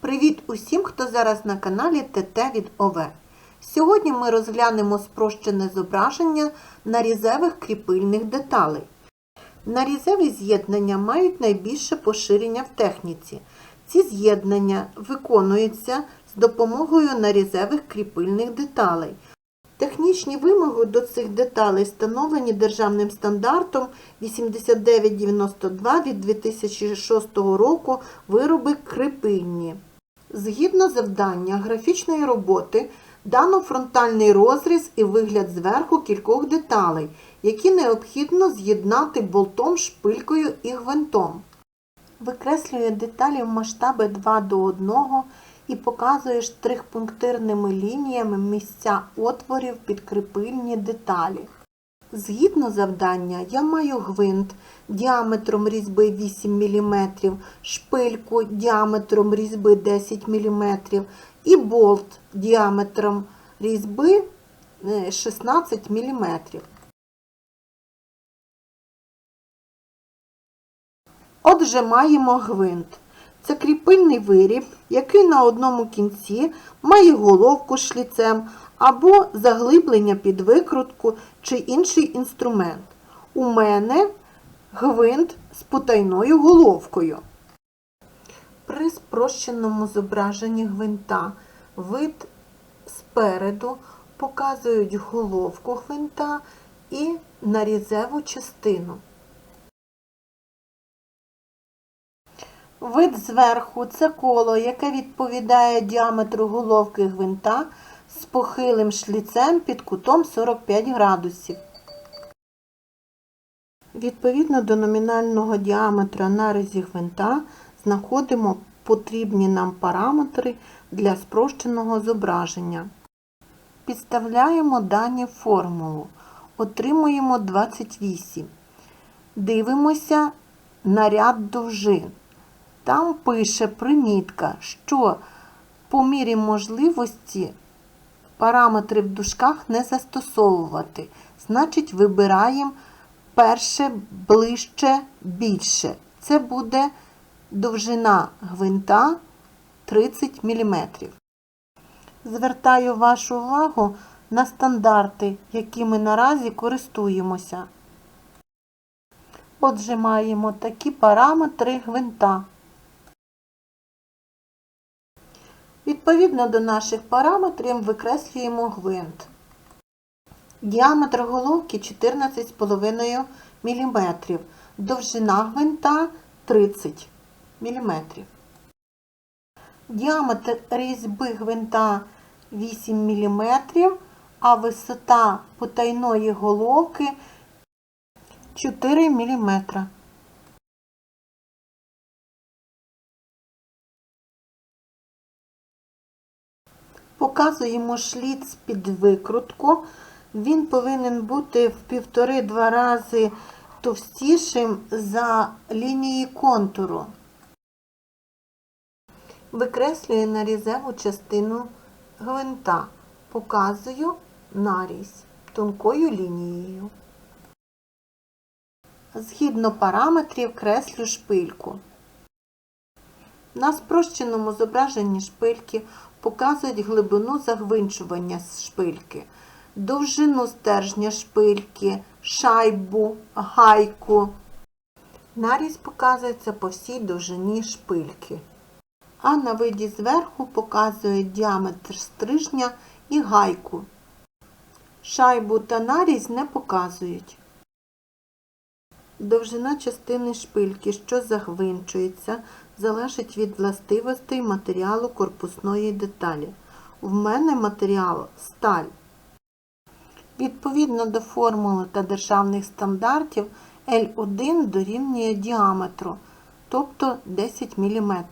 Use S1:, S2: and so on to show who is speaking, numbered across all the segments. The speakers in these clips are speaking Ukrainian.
S1: Привіт усім, хто зараз на каналі ТТ від ОВ. Сьогодні ми розглянемо спрощене зображення нарізевих кріпильних деталей. Нарізеві з'єднання мають найбільше поширення в техніці. Ці з'єднання виконуються з допомогою нарізевих кріпильних деталей. Технічні вимоги до цих деталей встановлені державним стандартом 8992 від 2006 року вироби кріпильні. Згідно завдання графічної роботи, дано фронтальний розріз і вигляд зверху кількох деталей, які необхідно з'єднати болтом, шпилькою і гвинтом. Викреслює деталі в масштаби 2 до 1 і показує штрихпунктирними лініями місця отворів під кріпильні деталі. Згідно завдання, я маю гвинт діаметром різьби 8 мм, шпильку діаметром різьби 10 мм і болт діаметром різьби е, 16 мм. Отже, маємо гвинт. Це кріпильний виріб, який на одному кінці має головку з шліцем або заглиблення під викрутку чи інший інструмент. У мене гвинт з потайною головкою. При спрощеному зображенні гвинта вид спереду показують головку гвинта і нарізеву частину. Вид зверху це коло, яке відповідає діаметру головки гвинта з похилим шліцем під кутом 45 градусів. Відповідно до номінального діаметра нарізі гвинта знаходимо потрібні нам параметри для спрощеного зображення. Підставляємо дані формулу. Отримуємо 28. Дивимося на ряд довжин. Там пише примітка, що по мірі можливості параметри в дужках не застосовувати. Значить, вибираємо перше, ближче, більше. Це буде довжина гвинта 30 мм. Звертаю вашу увагу на стандарти, якими наразі користуємося. Отже, маємо такі параметри гвинта. Відповідно до наших параметрів викреслюємо гвинт. Діаметр головки 14,5 мм, довжина гвинта 30 мм. Діаметр різьби гвинта 8 мм, а висота потайної головки 4 мм. Показуємо шліц під викрутку. Він повинен бути в півтори-два рази товстішим за лінії контуру. Викреслюю нарізеву частину гвинта. Показую нарізь тонкою лінією. Згідно параметрів креслю шпильку. На спрощеному зображенні шпильки показують глибину загвинчування шпильки, довжину стержня шпильки, шайбу, гайку. Наріз показується по всій довжині шпильки. А на виді зверху показує діаметр стрижня і гайку. Шайбу та нарізь не показують. Довжина частини шпильки, що загвинчується, залежить від властивостей матеріалу корпусної деталі. В мене матеріал сталь. Відповідно до формули та державних стандартів L1 дорівнює діаметру, тобто 10 мм.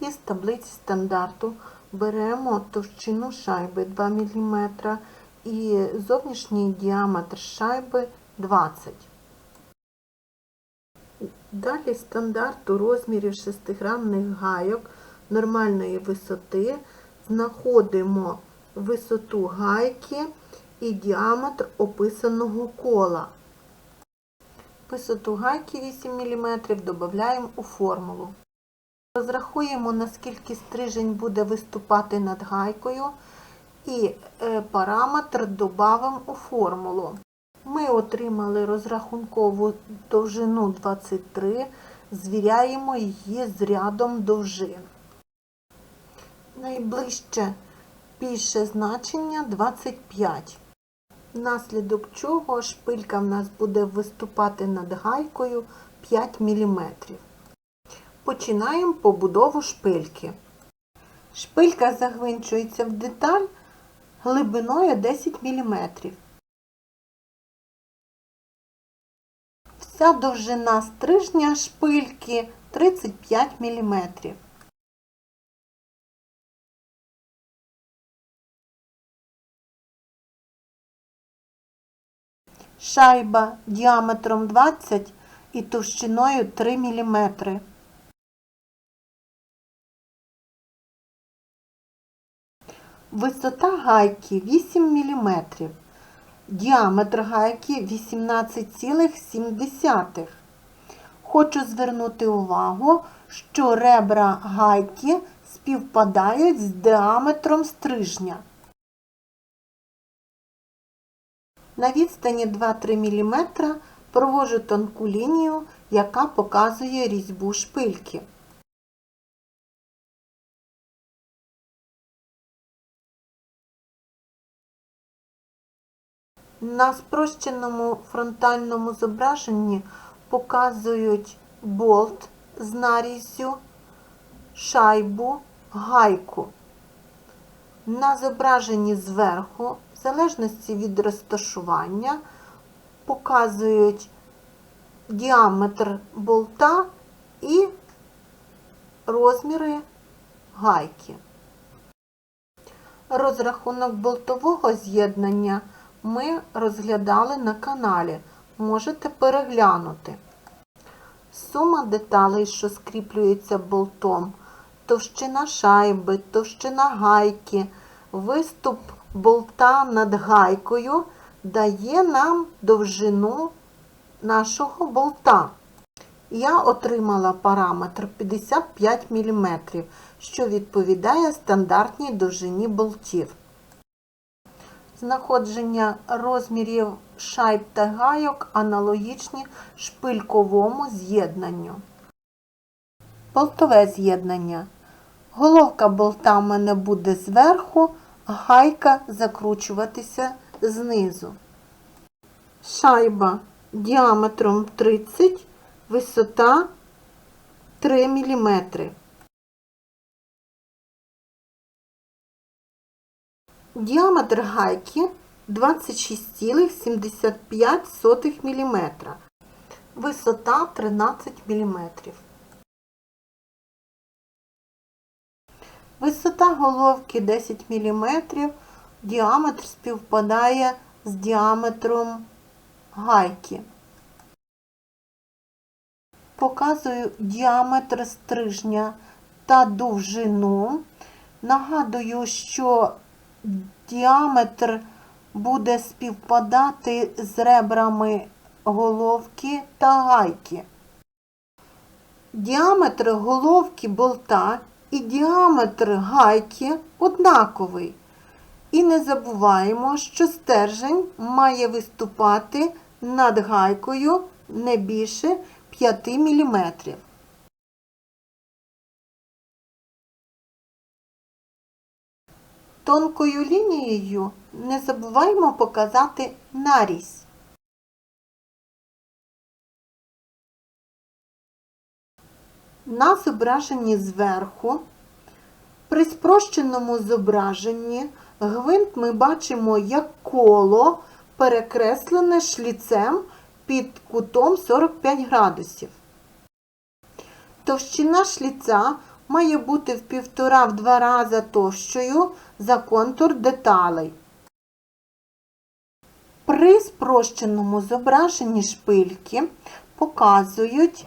S1: Із таблиці стандарту беремо товщину шайби 2 мм і зовнішній діаметр шайби 20 Далі стандарту розмірів шестигранних гайок нормальної висоти знаходимо висоту гайки і діаметр описаного кола. Висоту гайки 8 мм додаємо у формулу. Розрахуємо, наскільки стрижень буде виступати над гайкою і е, параметр додамо у формулу. Ми отримали розрахункову довжину 23, звіряємо її з рядом довжин. Найближче більше значення 25. Внаслідок чого шпилька в нас буде виступати над гайкою 5 мм. Починаємо побудову шпильки. Шпилька загвинчується в деталь глибиною 10 мм. Вся довжина стрижня шпильки 35 мм. Шайба діаметром 20 і товщиною 3 мм. Висота гайки 8 мм. Діаметр гайки 18,7. Хочу звернути увагу, що ребра гайки співпадають з діаметром стрижня. На відстані 2-3 мм провожу тонку лінію, яка показує різьбу шпильки. На спрощеному фронтальному зображенні показують болт з наріззю, шайбу, гайку. На зображенні зверху, в залежності від розташування, показують діаметр болта і розміри гайки. Розрахунок болтового з'єднання ми розглядали на каналі. Можете переглянути. Сума деталей, що скріплюється болтом, товщина шайби, товщина гайки, виступ болта над гайкою дає нам довжину нашого болта. Я отримала параметр 55 мм, що відповідає стандартній довжині болтів. Знаходження розмірів шайб та гайок аналогічні шпильковому з'єднанню. Болтове з'єднання. Головка болта в мене буде зверху, гайка закручуватися знизу. Шайба діаметром 30, висота 3 мм. Діаметр гайки 26,75 мм. Висота 13 мм. Висота головки 10 мм. Діаметр співпадає з діаметром гайки. Показую діаметр стрижня та довжину. Нагадую, що діаметр буде співпадати з ребрами головки та гайки. Діаметр головки болта і діаметр гайки однаковий. І не забуваємо, що стержень має виступати над гайкою не більше 5 мм. Тонкою лінією не забуваємо показати нарізь. На зображенні зверху, при спрощеному зображенні, гвинт ми бачимо як коло, перекреслене шліцем під кутом 45 градусів. Товщина шліця має бути в півтора-два рази товщою за контур деталей. При спрощеному зображенні шпильки показують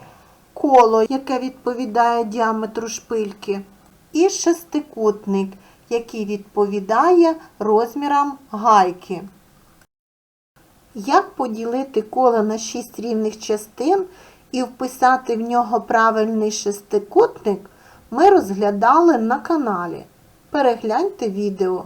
S1: коло, яке відповідає діаметру шпильки, і шестикутник, який відповідає розмірам гайки. Як поділити коло на 6 рівних частин і вписати в нього правильний шестикутник, ми розглядали на каналі. Перегляньте відео.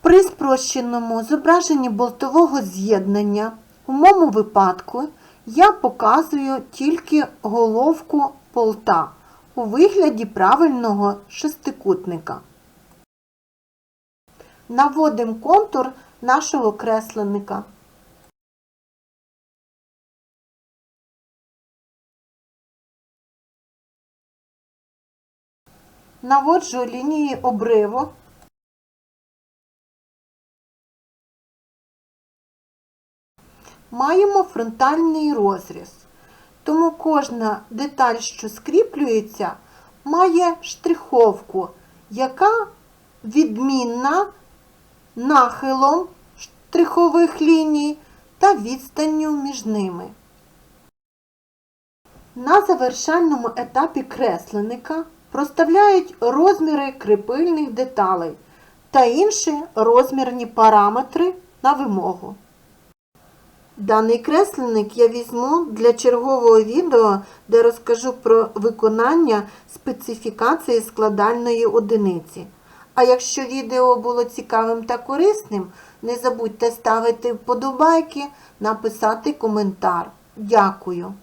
S1: При спрощеному зображенні болтового з'єднання у моєму випадку я показую тільки головку болта у вигляді правильного шестикутника. Наводимо контур нашого кресленника. Наводжу лінії обриву. Маємо фронтальний розріз. Тому кожна деталь, що скріплюється, має штриховку, яка відмінна нахилом штрихових ліній та відстанню між ними. На завершальному етапі кресленика проставляють розміри кріпильних деталей та інші розмірні параметри на вимогу. Даний кресленник я візьму для чергового відео, де розкажу про виконання специфікації складальної одиниці. А якщо відео було цікавим та корисним, не забудьте ставити вподобайки, написати коментар. Дякую!